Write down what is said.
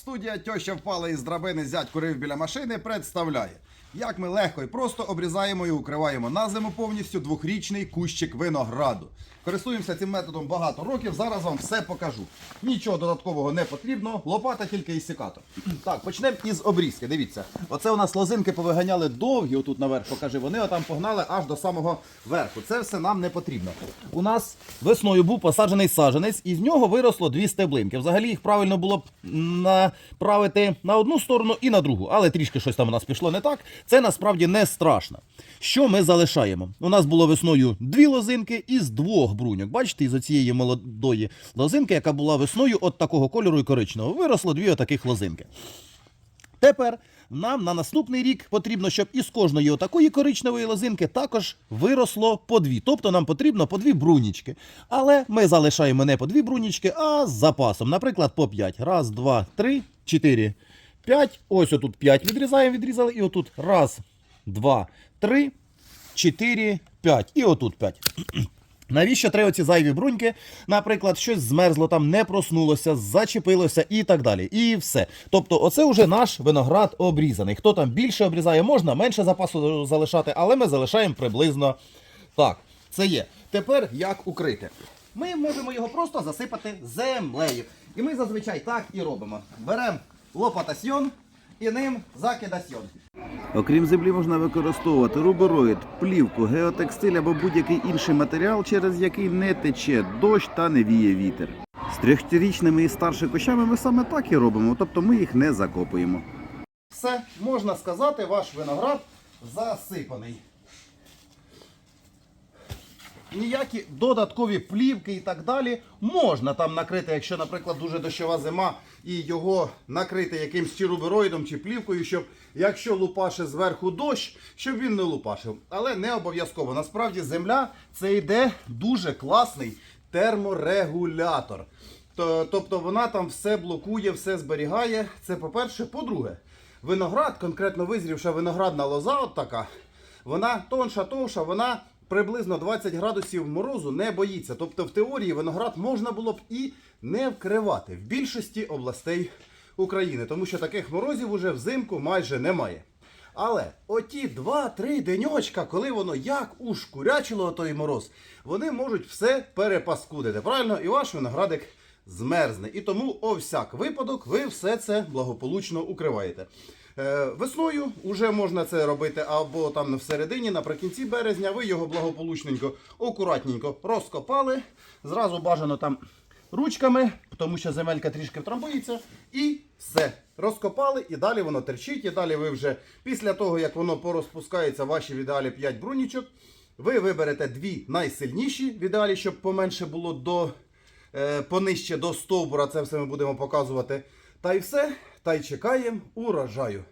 Студія тьоща впала із драбини, зять курив біля машини, представляє, як ми легко і просто обрізаємо і укриваємо на зиму повністю двохрічний кущик винограду. Користуємося цим методом багато років. Зараз вам все покажу. Нічого додаткового не потрібно, лопата тільки і сікатор. Так, почнемо із обрізки. Дивіться, оце у нас лозинки повиганяли довгі, отут наверх покажи. Вони отам погнали аж до самого верху. Це все нам не потрібно. У нас весною був посаджений саджанець, і з нього виросло дві стеблинки. Взагалі їх правильно було б направити на одну сторону і на другу, але трішки щось там у нас пішло не так. Це насправді не страшно. Що ми залишаємо? У нас було весною дві лозинки із двох бруньок. Бачите, із оцієї молодої лозинки, яка була весною от такого кольору і коричневого, виросло дві отаких лозинки. Тепер нам на наступний рік потрібно, щоб із кожної отакої коричневої лозинки також виросло по дві. Тобто нам потрібно по дві брунічки. Але ми залишаємо не по дві брунічки, а з запасом. Наприклад, по п'ять. Раз, два, три, чотири, п'ять. Ось отут п'ять відрізаємо, відрізали. І отут раз, два, три, чотири, п'ять. І отут п'ять. Навіщо треба ці зайві бруньки? Наприклад, щось змерзло, там не проснулося, зачепилося і так далі. І все. Тобто, оце вже наш виноград обрізаний. Хто там більше обрізає, можна менше запасу залишати, але ми залишаємо приблизно так. Це є. Тепер як укрити? Ми можемо його просто засипати землею. І ми зазвичай так і робимо. Беремо лопатасьйон і ним закидасьйон. Окрім землі, можна використовувати рубероїд, плівку, геотекстиль або будь-який інший матеріал, через який не тече дощ та не віє вітер. З трьохрічними і старшими кущами ми саме так і робимо, тобто ми їх не закопуємо. Все, можна сказати, ваш виноград засипаний. Ніякі додаткові плівки і так далі можна там накрити, якщо, наприклад, дуже дощова зима і його накрити якимсь чи рубероїдом, чи плівкою, щоб якщо лупаше зверху дощ, щоб він не лупашив. Але не обов'язково. Насправді земля це йде дуже класний терморегулятор. Тобто вона там все блокує, все зберігає. Це по-перше. По-друге, виноград, конкретно визрівша виноградна лоза, от така, вона тонша, товша, вона приблизно 20 градусів морозу не боїться. Тобто, в теорії виноград можна було б і не вкривати в більшості областей України, тому що таких морозів уже взимку майже немає. Але оті 2-3 деньочка, коли воно як ушкурячило той мороз, вони можуть все перепаскудити. Правильно? І ваш виноградик змерзне. І тому о всяк випадок ви все це благополучно укриваєте. Е, весною вже можна це робити або там всередині, наприкінці березня, ви його благополучненько, акуратненько розкопали. Зразу бажано там ручками, тому що земелька трішки втрамбується, і все. Розкопали, і далі воно терчить. І далі ви вже після того, як воно порозпускається, ваші в ідеалі 5 брунічок, ви виберете дві найсильніші, в ідеалі, щоб поменше було до е, понижче до стовбура. Це все ми будемо показувати. Та й все. Та й чекаємо урожаю.